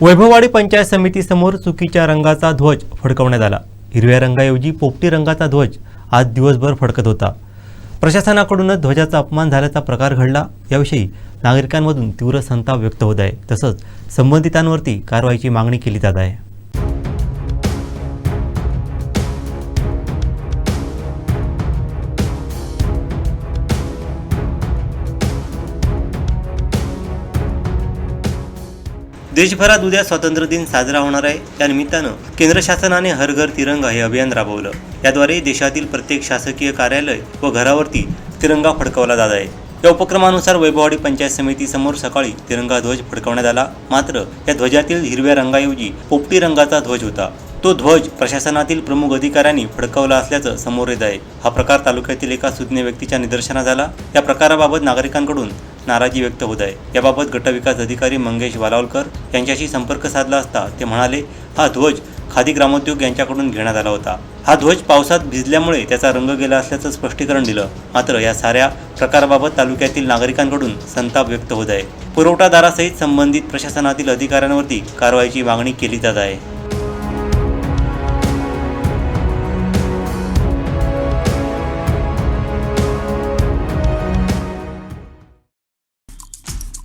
वैभववाडी पंचायत समितीसमोर चुकीच्या रंगाचा ध्वज फडकवण्यात आला. हिरव्या रंगाऐवजी पोपटी रंगाचा ध्वज आज दिवसभर फडकत होता. प्रशासनाकडूनच ध्वजाचा अपमान झाल्याचा प्रकार घडला. याविषयी नागरिकांमधून तीव्र संताप व्यक्त होत आहे. तसंच संबंधितांवरती कारवाईची मागणी केली जात आहे. देशभरात उद्या स्वातंत्र्य दिन साजरा होणार आहे. त्यानिमित्तानं केंद्र शासनाने हर घर तिरंगा हे अभियान राबवलं. याद्वारे देशातील प्रत्येक शासकीय कार्यालय व घरावरती तिरंगा फडकवला जात आहे. या उपक्रमानुसार वैभववाडी पंचायत समितीसमोर सकाळी तिरंगा ध्वज फडकवण्यात आला. मात्र या ध्वजातील हिरव्या रंगाऐवजी पोपटी रंगाचा ध्वज होता. तो ध्वज प्रशासनातील प्रमुख अधिकाऱ्यांनी फडकवला असल्याचं समोर येत आहे. हा प्रकार तालुक्यातील एका सुज्ञ व्यक्तीच्या निदर्शनात आला. या प्रकाराबाबत नागरिकांकडून नाराजी व्यक्त होत आहे. याबाबत गटविकास अधिकारी मंगेश वालावलकर यांच्याशी संपर्क साधला असता ते म्हणाले हा ध्वज खादी ग्रामोद्योग यांच्याकडून घेण्यात आला होता. हा ध्वज पावसात भिजल्यामुळे त्याचा रंग गेला असल्याचं स्पष्टीकरण दिलं. मात्र या साऱ्या प्रकाराबाबत तालुक्यातील नागरिकांकडून संताप व्यक्त होत आहे. पुरवठादारासहित संबंधित प्रशासनातील अधिकाऱ्यांवरती कारवाईची मागणी केली जात आहे.